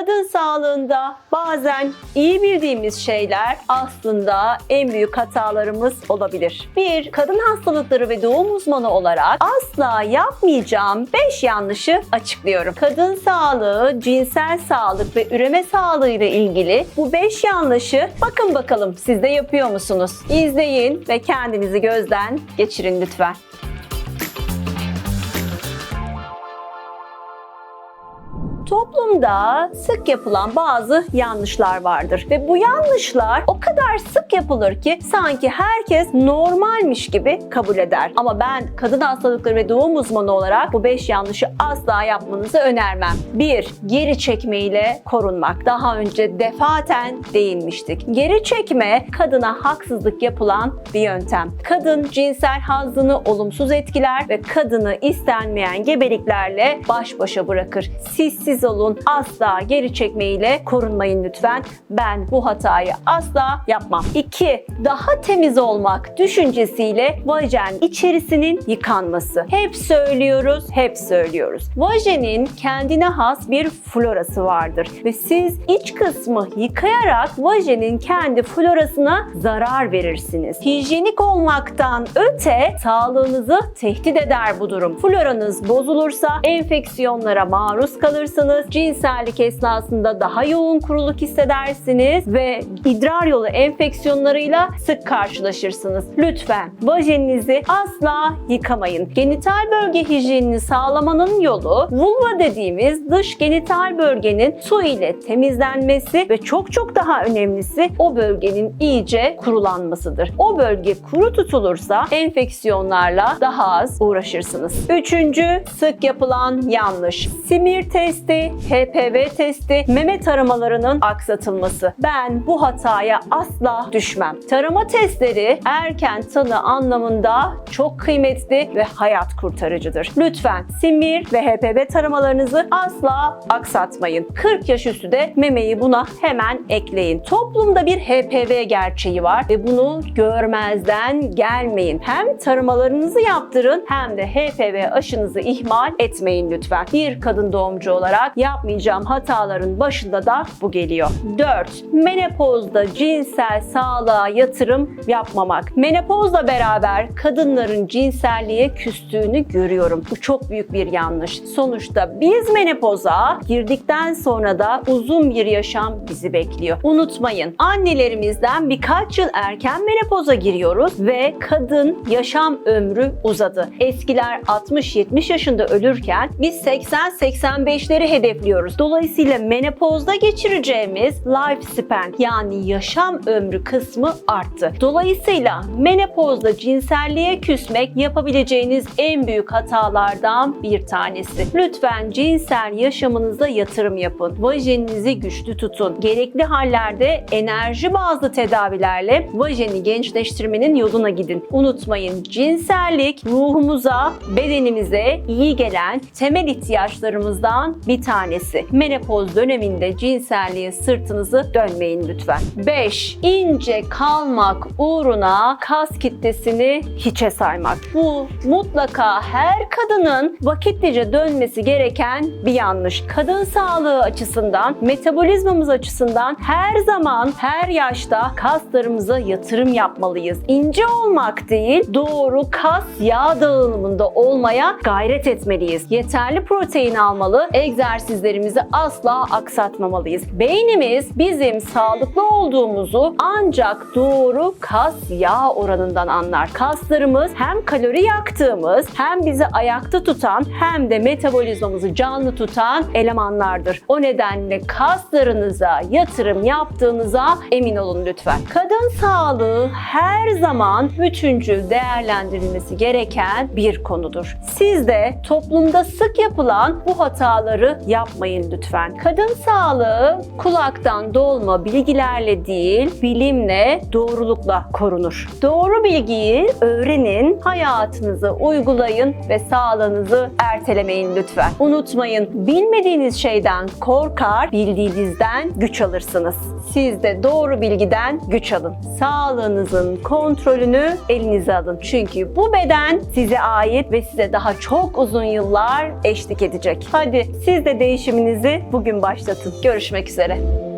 Kadın sağlığında bazen iyi bildiğimiz şeyler aslında en büyük hatalarımız olabilir. Bir, kadın hastalıkları ve doğum uzmanı olarak asla yapmayacağım 5 yanlışı açıklıyorum. Kadın sağlığı, cinsel sağlık ve üreme sağlığı ile ilgili bu 5 yanlışı bakın bakalım siz de yapıyor musunuz? İzleyin ve kendinizi gözden geçirin lütfen. Toplumda sık yapılan bazı yanlışlar vardır ve bu yanlışlar o kadar sık yapılır ki sanki herkes normalmiş gibi kabul eder. Ama ben kadın hastalıkları ve doğum uzmanı olarak bu 5 yanlışı asla yapmanızı önermem. 1. Geri çekme ile korunmak. Daha önce defaten değinmiştik. Geri çekme kadına haksızlık yapılan bir yöntem. Kadın cinsel hazzını olumsuz etkiler ve kadını istenmeyen gebeliklerle baş başa bırakır. Siz siz olun. Asla geri çekmeyle korunmayın lütfen. Ben bu hatayı asla yapmam. 2. Daha temiz olmak düşüncesiyle vajen içerisinin yıkanması. Hep söylüyoruz, hep söylüyoruz. Vajenin kendine has bir florası vardır ve siz iç kısmı yıkayarak vajenin kendi florasına zarar verirsiniz. Hijyenik olmaktan öte sağlığınızı tehdit eder bu durum. Floranız bozulursa enfeksiyonlara maruz kalırsınız. Cinsellik esnasında daha yoğun kuruluk hissedersiniz ve idrar yolu enfeksiyonlarıyla sık karşılaşırsınız. Lütfen vajeninizi asla yıkamayın. Genital bölge hijyenini sağlamanın yolu vulva dediğimiz dış genital bölgenin su ile temizlenmesi ve çok çok daha önemlisi o bölgenin iyice kurulanmasıdır. O bölge kuru tutulursa enfeksiyonlarla daha az uğraşırsınız. Üçüncü sık yapılan yanlış. Simir testi, HPV testi, meme taramalarının aksatılması. Ben bu hataya asla düşmem. Tarama testleri erken tanı anlamında çok kıymetli ve hayat kurtarıcıdır. Lütfen simir ve HPV taramalarınızı asla aksatmayın. 40 yaş üstü de memeyi buna hemen ekleyin. Toplumda bir HPV gerçeği var ve bunu görmezden gelmeyin. Hem taramalarınızı yaptırın hem de HPV aşınızı ihmal etmeyin lütfen. Bir kadın doğumcu olarak yapmayacağım hataların başında da bu geliyor. 4. Menopozda cinsel sağlığa yatırım yapmamak. Menopozla beraber kadınların cinselliğe küstüğünü görüyorum. Bu çok büyük bir yanlış. Sonuçta biz menopoza girdikten sonra da uzun bir yaşam bizi bekliyor. Unutmayın annelerimizden birkaç yıl erken menopoza giriyoruz ve kadın yaşam ömrü uzadı. Eskiler 60-70 yaşında ölürken biz 80-85'leri hedefliyoruz. Dolayısıyla menopozda geçireceğimiz lifespan yani yaşam ömrü kısmı arttı. Dolayısıyla menopozda cinselliğe küsmek yapabileceğiniz en büyük hatalardan bir tanesi. Lütfen cinsel yaşamınıza yatırım yapın. Vajininizi güçlü tutun. Gerekli hallerde enerji bazlı tedavilerle vajeni gençleştirmenin yoluna gidin. Unutmayın cinsellik ruhumuza, bedenimize iyi gelen temel ihtiyaçlarımızdan bir tanesi. Menopoz döneminde cinselliğe sırtınızı dönmeyin lütfen. 5. İnce kalmak uğruna kas kitlesini hiçe saymak. Bu mutlaka her kadının vakitlice dönmesi gereken bir yanlış. Kadın sağlığı açısından, metabolizmamız açısından her zaman, her yaşta kaslarımıza yatırım yapmalıyız. İnce olmak değil, doğru kas yağ dağılımında olmaya gayret etmeliyiz. Yeterli protein almalı, egzersizlerimizi asla aksatmamalıyız. Beynimiz bizim sağlıklı olduğumuzu ancak doğru kas yağ oranından anlar. Kaslarımız hem kalori yaktığımız hem bizi ayakta tutan hem de metabolizmamızı canlı tutan elemanlardır. O nedenle kaslarınıza yatırım yaptığınıza emin olun lütfen. Kadın sağlığı her zaman bütüncül değerlendirilmesi gereken bir konudur. Siz de toplumda sık yapılan bu hataları yapmayın lütfen. Kadın sağlığı kulaktan dolma bilgilerle değil, bilimle, doğrulukla korunur. Doğru bilgiyi öğrenin, hayatınıza uygulayın ve sağlığınızı ertelemeyin lütfen. Unutmayın, bilmediğiniz şeyden korkar, bildiğinizden güç alırsınız. Siz de doğru bilgiden güç alın. Sağlığınızın kontrolünü elinize alın. Çünkü bu beden size ait ve size daha çok uzun yıllar eşlik edecek. Hadi siz de Kesinlikle değişiminizi bugün başlatın. Görüşmek üzere.